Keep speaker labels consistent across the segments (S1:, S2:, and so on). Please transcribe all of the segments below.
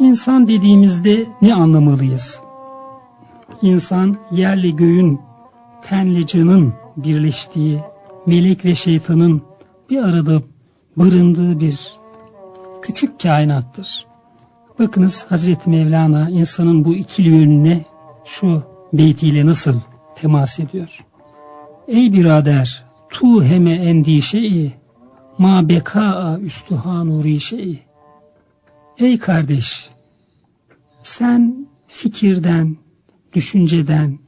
S1: İnsan dediğimizde ne anlamalıyız? İnsan yerle göğün, tenle canın birleştiği, melek ve şeytanın bir arada barındığı bir küçük kainattır. Bakınız Hazreti Mevlana insanın bu ikili yönüne şu beytiyle nasıl temas ediyor. Ey birader tu heme endişeyi ma bekaa üstüha rişeyi. Ey kardeş sen fikirden, düşünceden,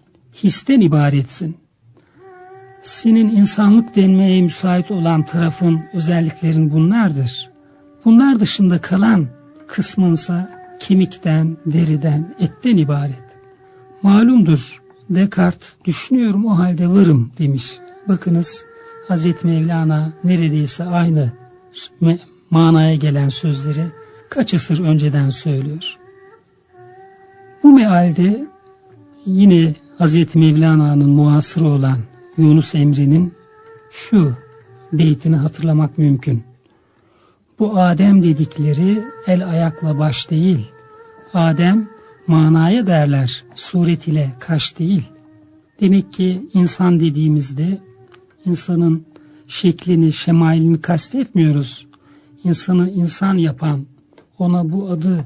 S1: histen ibaretsin. Senin insanlık denmeye müsait olan tarafın, özelliklerin bunlardır. Bunlar dışında kalan kısmınsa kemikten, deriden, etten ibaret. Malumdur Descartes düşünüyorum o halde varım demiş. Bakınız Hazreti Mevlana neredeyse aynı manaya gelen sözleri kaç asır önceden söylüyor. Bu mealde yine Hazreti Mevlana'nın muasırı olan Yunus Emre'nin şu beytini hatırlamak mümkün. Bu Adem dedikleri el ayakla baş değil. Adem manaya derler suret ile kaş değil. Demek ki insan dediğimizde insanın şeklini, şemailini kastetmiyoruz. İnsanı insan yapan, ona bu adı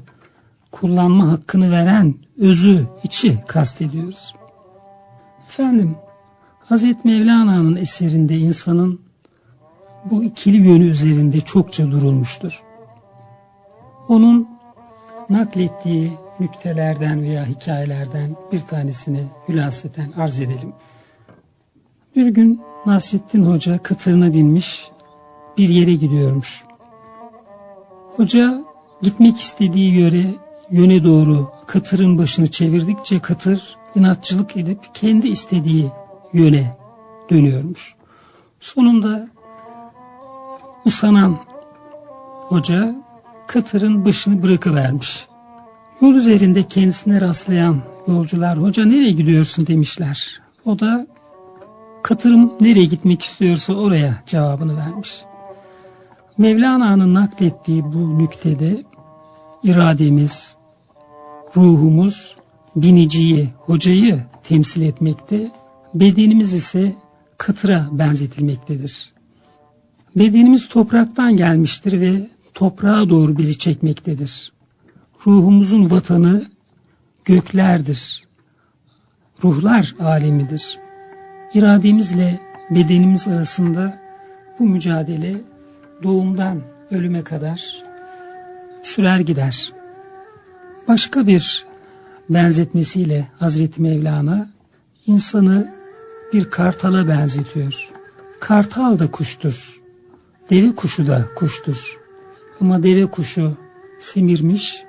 S1: kullanma hakkını veren özü, içi kastediyoruz. Efendim, Hazreti Mevlana'nın eserinde insanın bu ikili yönü üzerinde çokça durulmuştur. Onun naklettiği nüktelerden veya hikayelerden bir tanesini hülaseten arz edelim. Bir gün Nasrettin Hoca kıtırına binmiş bir yere gidiyormuş. Hoca gitmek istediği yöre yöne doğru kıtırın başını çevirdikçe kıtır inatçılık edip kendi istediği yöne dönüyormuş. Sonunda usanan hoca kıtırın başını bırakıvermiş. Yol üzerinde kendisine rastlayan yolcular hoca nereye gidiyorsun demişler. O da katırım nereye gitmek istiyorsa oraya cevabını vermiş. Mevlana'nın naklettiği bu nüktede irademiz, ruhumuz biniciyi, hocayı temsil etmekte, bedenimiz ise katıra benzetilmektedir. Bedenimiz topraktan gelmiştir ve toprağa doğru bizi çekmektedir. Ruhumuzun vatanı göklerdir. Ruhlar alemidir. İrademizle bedenimiz arasında bu mücadele doğumdan ölüme kadar sürer gider. Başka bir benzetmesiyle Hazreti Mevlana insanı bir kartala benzetiyor. Kartal da kuştur. Deve kuşu da kuştur. Ama deve kuşu semirmiş,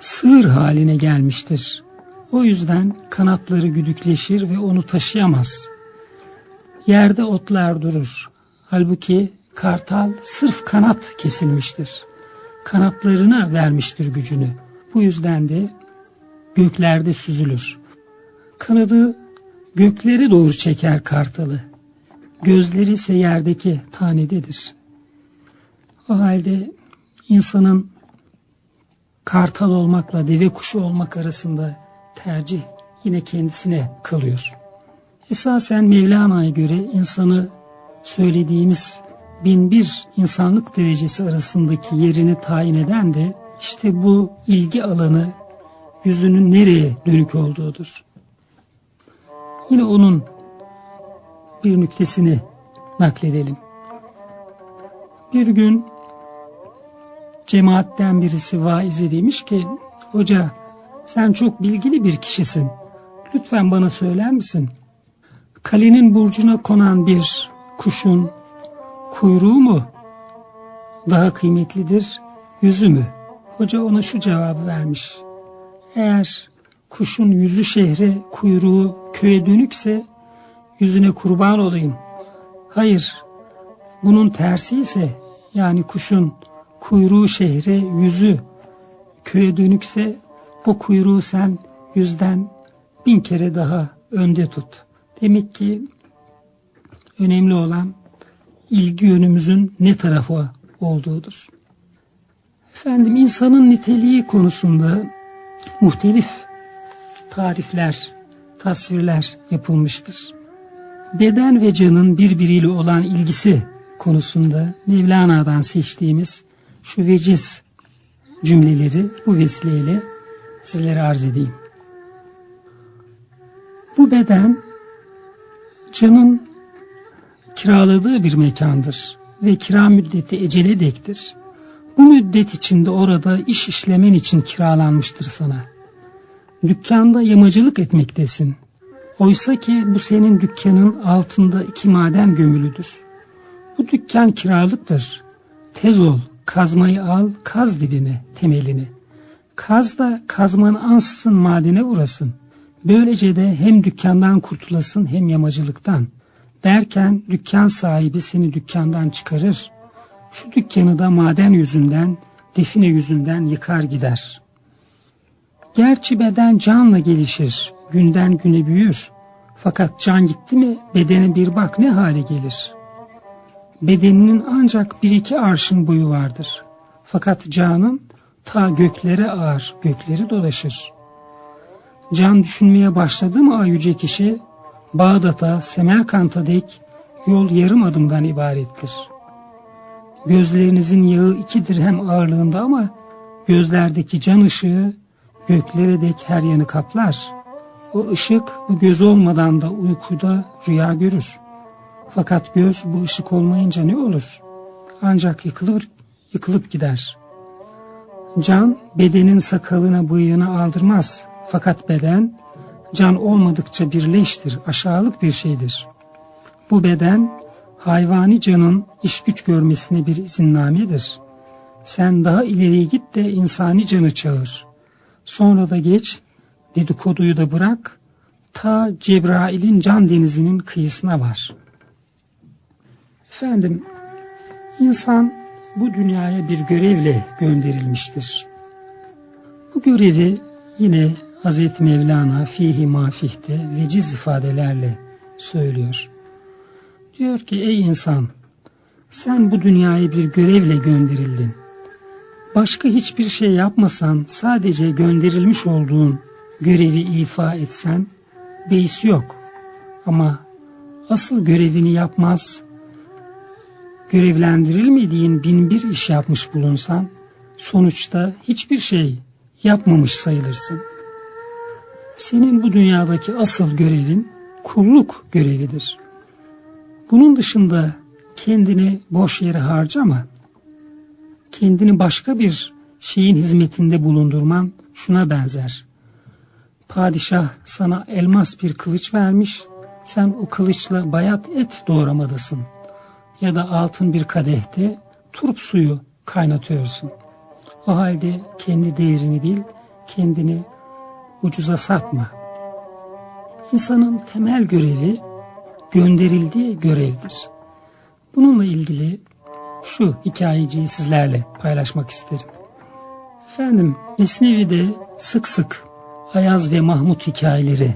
S1: sığır haline gelmiştir. O yüzden kanatları güdükleşir ve onu taşıyamaz. Yerde otlar durur. Halbuki kartal sırf kanat kesilmiştir. Kanatlarına vermiştir gücünü. Bu yüzden de göklerde süzülür. Kanadı göklere doğru çeker kartalı. Gözleri ise yerdeki tanededir. O halde insanın kartal olmakla deve kuşu olmak arasında tercih yine kendisine kalıyor. Esasen Mevlana'ya göre insanı söylediğimiz bin bir insanlık derecesi arasındaki yerini tayin eden de işte bu ilgi alanı yüzünün nereye dönük olduğudur. Yine onun bir nüktesini nakledelim. Bir gün cemaatten birisi vaize demiş ki hoca sen çok bilgili bir kişisin. Lütfen bana söyler misin? Kalenin burcuna konan bir kuşun kuyruğu mu daha kıymetlidir, yüzü mü? Hoca ona şu cevabı vermiş. Eğer kuşun yüzü şehre, kuyruğu köye dönükse yüzüne kurban olayım. Hayır, bunun tersi ise yani kuşun kuyruğu şehre, yüzü köye dönükse o kuyruğu sen yüzden bin kere daha önde tut. Demek ki önemli olan ilgi yönümüzün ne tarafa olduğudur. Efendim insanın niteliği konusunda muhtelif tarifler, tasvirler yapılmıştır. Beden ve canın birbiriyle olan ilgisi konusunda Mevlana'dan seçtiğimiz şu veciz cümleleri bu vesileyle sizlere arz edeyim. Bu beden canın kiraladığı bir mekandır ve kira müddeti ecele dektir. Bu müddet içinde orada iş işlemen için kiralanmıştır sana. Dükkanda yamacılık etmektesin. Oysa ki bu senin dükkanın altında iki maden gömülüdür. Bu dükkan kiralıktır. Tez ol, kazmayı al, kaz dibine, temelini. Kaz da kazmanı ansızın madene vurasın. Böylece de hem dükkandan kurtulasın hem yamacılıktan. Derken dükkan sahibi seni dükkandan çıkarır. Şu dükkanı da maden yüzünden, define yüzünden yıkar gider. Gerçi beden canla gelişir, günden güne büyür. Fakat can gitti mi bedene bir bak ne hale gelir. Bedeninin ancak bir iki arşın boyu vardır. Fakat canın ta göklere ağır, gökleri dolaşır. Can düşünmeye başladı mı a yüce kişi, Bağdat'a, Semerkant'a dek yol yarım adımdan ibarettir. Gözlerinizin yağı iki dirhem ağırlığında ama gözlerdeki can ışığı göklere dek her yanı kaplar. O ışık bu göz olmadan da uykuda rüya görür. Fakat göz bu ışık olmayınca ne olur? Ancak yıkılır, yıkılıp gider. Can bedenin sakalına bıyığını aldırmaz. Fakat beden can olmadıkça birleştir, aşağılık bir şeydir. Bu beden hayvani canın iş güç görmesine bir izinnamedir. Sen daha ileriye git de insani canı çağır. Sonra da geç, dedikoduyu da bırak, ta Cebrail'in can denizinin kıyısına var. Efendim, insan bu dünyaya bir görevle gönderilmiştir. Bu görevi yine Hz. Mevlana fihi mafihte veciz ifadelerle söylüyor. Diyor ki ey insan sen bu dünyaya bir görevle gönderildin. Başka hiçbir şey yapmasan sadece gönderilmiş olduğun görevi ifa etsen beis yok. Ama asıl görevini yapmaz, görevlendirilmediğin bin bir iş yapmış bulunsan sonuçta hiçbir şey yapmamış sayılırsın. Senin bu dünyadaki asıl görevin kulluk görevidir. Bunun dışında kendini boş yere harcama. Kendini başka bir şeyin hizmetinde bulundurman şuna benzer. Padişah sana elmas bir kılıç vermiş, sen o kılıçla bayat et doğramadasın. Ya da altın bir kadehte turp suyu kaynatıyorsun. O halde kendi değerini bil, kendini ucuza satma. İnsanın temel görevi gönderildiği görevdir. Bununla ilgili şu hikayeciyi sizlerle paylaşmak isterim. Efendim Mesnevi'de sık sık Ayaz ve Mahmut hikayeleri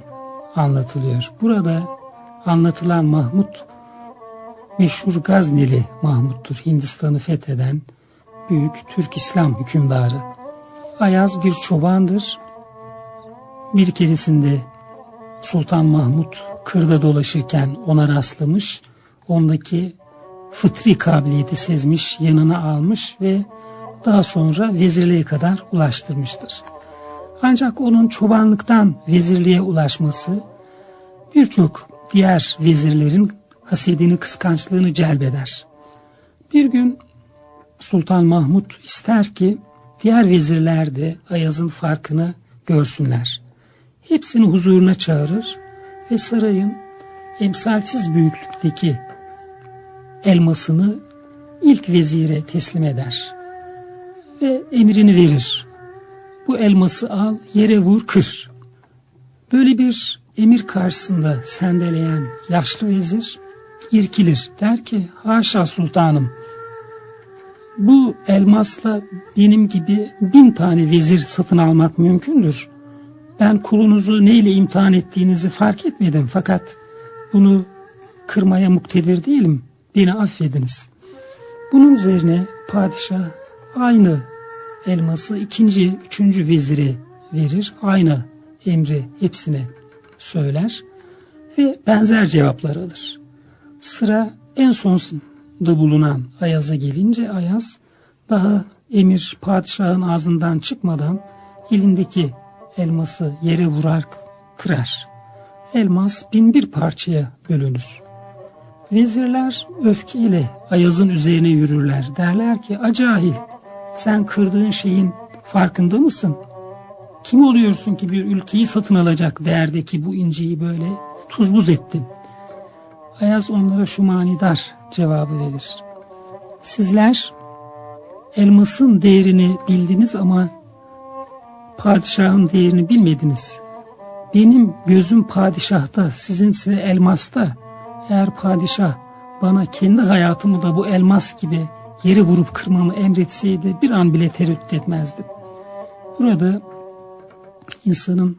S1: anlatılıyor. Burada anlatılan Mahmut meşhur Gazneli Mahmut'tur. Hindistan'ı fetheden büyük Türk İslam hükümdarı. Ayaz bir çobandır. Bir keresinde Sultan Mahmut kırda dolaşırken ona rastlamış. Ondaki fıtri kabiliyeti sezmiş, yanına almış ve daha sonra vezirliğe kadar ulaştırmıştır. Ancak onun çobanlıktan vezirliğe ulaşması birçok diğer vezirlerin hasedini, kıskançlığını celbeder. Bir gün Sultan Mahmut ister ki diğer vezirler de Ayaz'ın farkını görsünler. Hepsini huzuruna çağırır ve sarayın emsalsiz büyüklükteki elmasını ilk vezire teslim eder ve emrini verir. Bu elması al yere vur kır. Böyle bir emir karşısında sendeleyen yaşlı vezir irkilir. Der ki haşa sultanım bu elmasla benim gibi bin tane vezir satın almak mümkündür. Ben kulunuzu neyle imtihan ettiğinizi fark etmedim fakat bunu kırmaya muktedir değilim. Beni affediniz. Bunun üzerine padişah aynı elması ikinci, üçüncü vezire verir. Aynı emri hepsine söyler ve benzer cevaplar alır. Sıra en sonda bulunan Ayaz'a gelince Ayaz daha emir padişahın ağzından çıkmadan elindeki elması yere vurar kırar. Elmas bin bir parçaya bölünür. Vezirler öfkeyle Ayaz'ın üzerine yürürler. Derler ki acahil sen kırdığın şeyin farkında mısın? Kim oluyorsun ki bir ülkeyi satın alacak değerdeki bu inciyi böyle tuz buz ettin? Ayaz onlara şu manidar cevabı verir. Sizler elmasın değerini bildiniz ama padişahın değerini bilmediniz. Benim gözüm padişahta, sizinse elmasta. Eğer padişah bana kendi hayatımı da bu elmas gibi yere vurup kırmamı emretseydi bir an bile tereddüt etmezdim. Burada insanın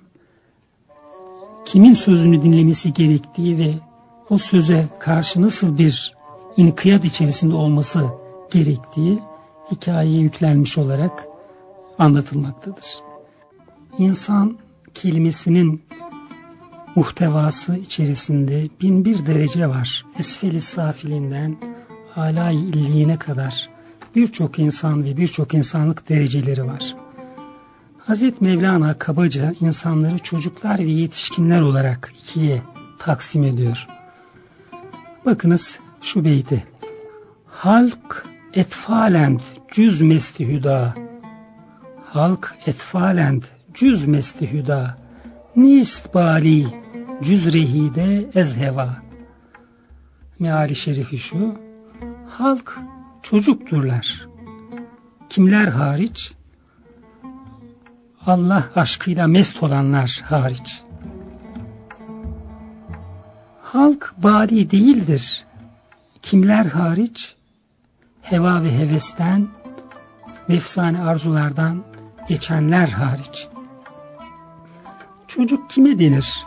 S1: kimin sözünü dinlemesi gerektiği ve o söze karşı nasıl bir inkiyat içerisinde olması gerektiği hikayeye yüklenmiş olarak anlatılmaktadır. İnsan kelimesinin muhtevası içerisinde bin bir derece var. Esfeli safilinden alay illiğine kadar birçok insan ve birçok insanlık dereceleri var. Hazreti Mevlana kabaca insanları çocuklar ve yetişkinler olarak ikiye taksim ediyor. Bakınız şu beyti. Halk etfalend cüz mesti hüda. Halk etfalend cüz mesti hüda. Nist bali cüz rehide ez heva. Meali şerifi şu. Halk çocukturlar. Kimler hariç? Allah aşkıyla mest olanlar hariç. Halk bali değildir. Kimler hariç? Heva ve hevesten, nefsane arzulardan geçenler hariç. Çocuk kime denir?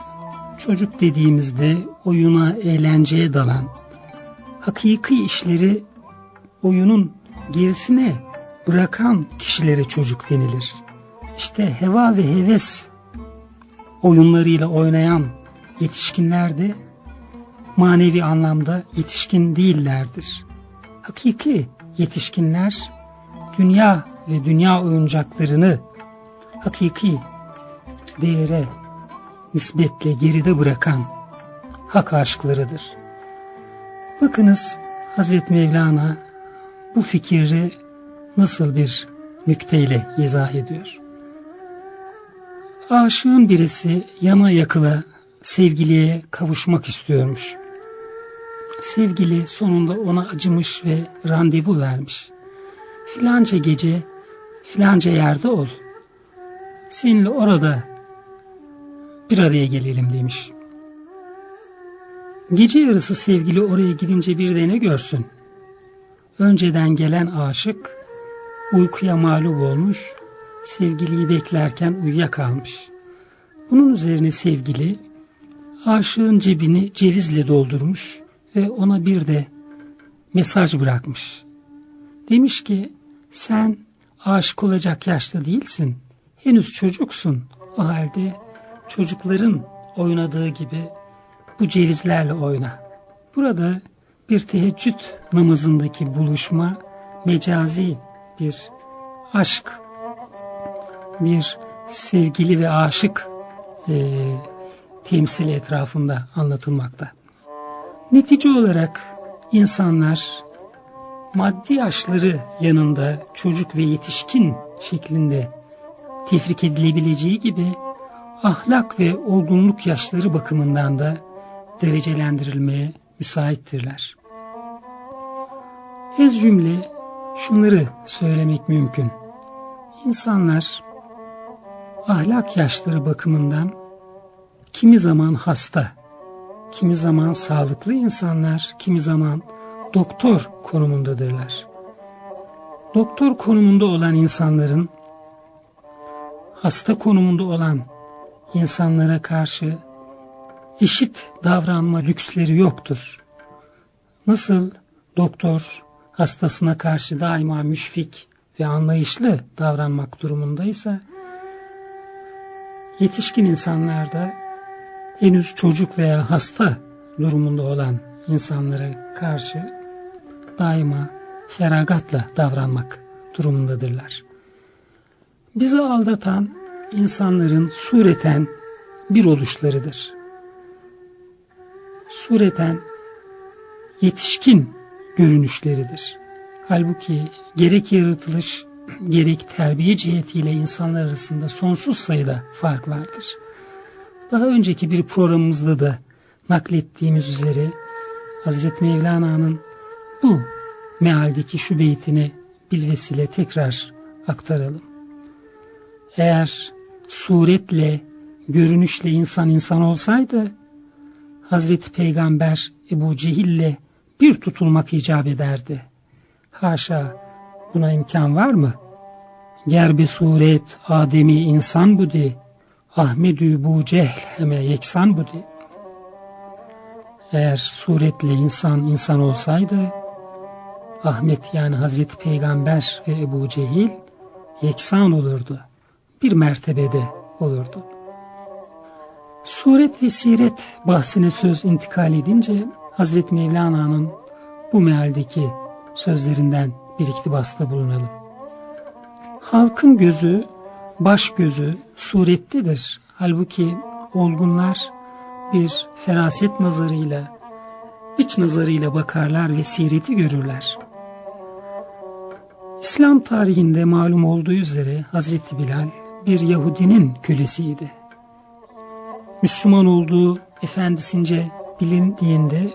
S1: Çocuk dediğimizde oyuna, eğlenceye dalan, hakiki işleri oyunun gerisine bırakan kişilere çocuk denilir. İşte heva ve heves oyunlarıyla oynayan yetişkinler de manevi anlamda yetişkin değillerdir. Hakiki yetişkinler dünya ve dünya oyuncaklarını hakiki değere nispetle geride bırakan hak aşklarıdır. Bakınız Hazreti Mevlana bu fikri nasıl bir nükteyle izah ediyor. Aşığın birisi yana yakıla sevgiliye kavuşmak istiyormuş. Sevgili sonunda ona acımış ve randevu vermiş. Filanca gece filanca yerde ol. Seninle orada bir araya gelelim demiş. Gece yarısı sevgili oraya gidince bir de ne görsün? Önceden gelen aşık uykuya mağlup olmuş, sevgiliyi beklerken uyuyakalmış. Bunun üzerine sevgili aşığın cebini cevizle doldurmuş ve ona bir de mesaj bırakmış. Demiş ki sen aşık olacak yaşta değilsin. Henüz çocuksun. O halde çocukların oynadığı gibi bu cevizlerle oyna. Burada bir teheccüd namazındaki buluşma mecazi bir aşk, bir sevgili ve aşık e, temsili etrafında anlatılmakta. Netice olarak insanlar maddi yaşları yanında çocuk ve yetişkin şeklinde tefrik edilebileceği gibi ahlak ve olgunluk yaşları bakımından da derecelendirilmeye müsaittirler. Ez cümle şunları söylemek mümkün. İnsanlar ahlak yaşları bakımından kimi zaman hasta, kimi zaman sağlıklı insanlar, kimi zaman doktor konumundadırlar. Doktor konumunda olan insanların hasta konumunda olan insanlara karşı eşit davranma lüksleri yoktur. Nasıl doktor hastasına karşı daima müşfik ve anlayışlı davranmak durumundaysa yetişkin insanlarda henüz çocuk veya hasta durumunda olan insanlara karşı daima feragatla davranmak durumundadırlar. Bizi aldatan insanların sureten bir oluşlarıdır. Sureten yetişkin görünüşleridir. Halbuki gerek yaratılış gerek terbiye cihetiyle insanlar arasında sonsuz sayıda fark vardır. Daha önceki bir programımızda da naklettiğimiz üzere Hazreti Mevlana'nın bu mealdeki şu beytini bilvesile tekrar aktaralım. Eğer suretle, görünüşle insan insan olsaydı Hazreti Peygamber Ebu Cehil'le bir tutulmak icap ederdi. Haşa buna imkan var mı? Gerbe suret Ademi insan budi, Ahmedü bu cehl heme yeksan budi. Eğer suretle insan insan olsaydı, Ahmet yani Hazreti Peygamber ve Ebu Cehil yeksan olurdu. Bir mertebede olurdu. Suret ve siret bahsine söz intikal edince Hazreti Mevlana'nın bu mealdeki sözlerinden bir iktibasta bulunalım. Halkın gözü, baş gözü surettedir. Halbuki olgunlar bir feraset nazarıyla, iç nazarıyla bakarlar ve sireti görürler. İslam tarihinde malum olduğu üzere Hazreti Bilal bir Yahudinin kölesiydi. Müslüman olduğu efendisince bilindiğinde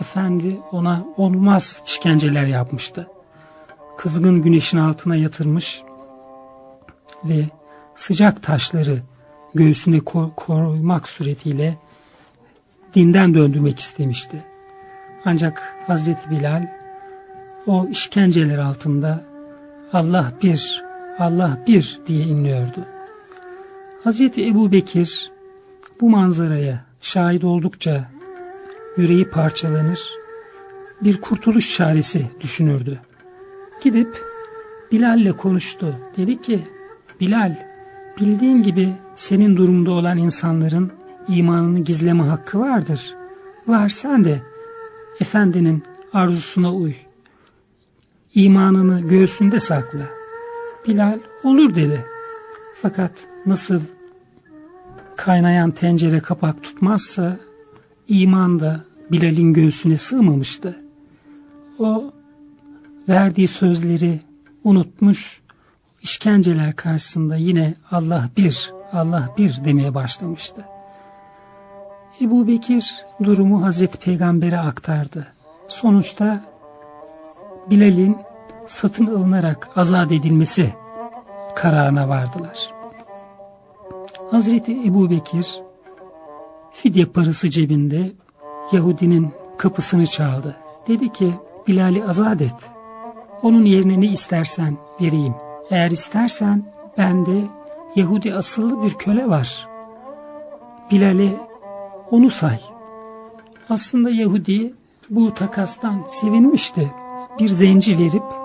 S1: efendi ona olmaz işkenceler yapmıştı. Kızgın güneşin altına yatırmış ve sıcak taşları göğsüne koymak suretiyle dinden döndürmek istemişti. Ancak Hazreti Bilal o işkenceler altında Allah bir, Allah bir diye inliyordu. Hazreti Ebu Bekir bu manzaraya şahit oldukça yüreği parçalanır, bir kurtuluş çaresi düşünürdü. Gidip Bilal'le konuştu. Dedi ki, Bilal, bildiğin gibi senin durumda olan insanların imanını gizleme hakkı vardır. Var sen de efendinin arzusuna uy. İmanını göğsünde sakla. Bilal olur dedi. Fakat nasıl kaynayan tencere kapak tutmazsa iman da Bilal'in göğsüne sığmamıştı. O verdiği sözleri unutmuş, işkenceler karşısında yine Allah bir, Allah bir demeye başlamıştı. Ebu Bekir durumu Hazreti Peygamber'e aktardı. Sonuçta Bilal'in satın alınarak azat edilmesi kararına vardılar. Hazreti Ebu Bekir fidye parası cebinde Yahudinin kapısını çaldı. Dedi ki Bilal'i azat et. Onun yerine ne istersen vereyim. Eğer istersen bende Yahudi asıllı bir köle var. Bilal'e onu say. Aslında Yahudi bu takastan sevinmişti. Bir zenci verip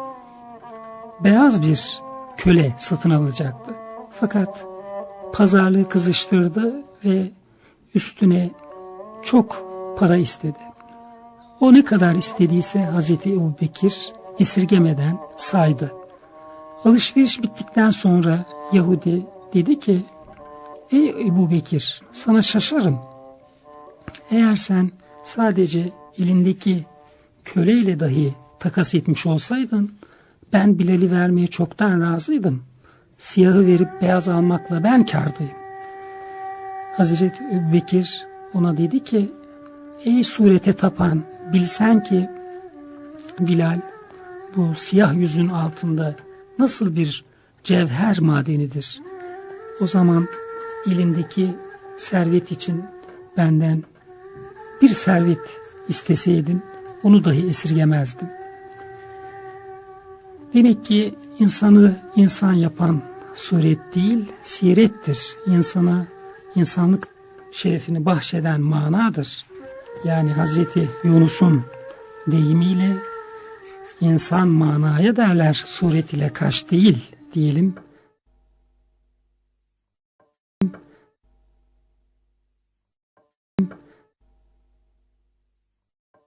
S1: beyaz bir köle satın alacaktı. Fakat pazarlığı kızıştırdı ve üstüne çok para istedi. O ne kadar istediyse Hazreti Ebu Bekir esirgemeden saydı. Alışveriş bittikten sonra Yahudi dedi ki Ey Ebu Bekir sana şaşarım. Eğer sen sadece elindeki köleyle dahi takas etmiş olsaydın ben Bilal'i vermeye çoktan razıydım. Siyahı verip beyaz almakla ben kardayım. Hazreti Bekir ona dedi ki ey surete tapan bilsen ki Bilal bu siyah yüzün altında nasıl bir cevher madenidir. O zaman elindeki servet için benden bir servet isteseydin onu dahi esirgemezdim. Demek ki insanı insan yapan suret değil, sirettir. İnsana insanlık şerefini bahşeden manadır. Yani Hazreti Yunus'un deyimiyle İnsan manaya derler suret ile kaş değil diyelim.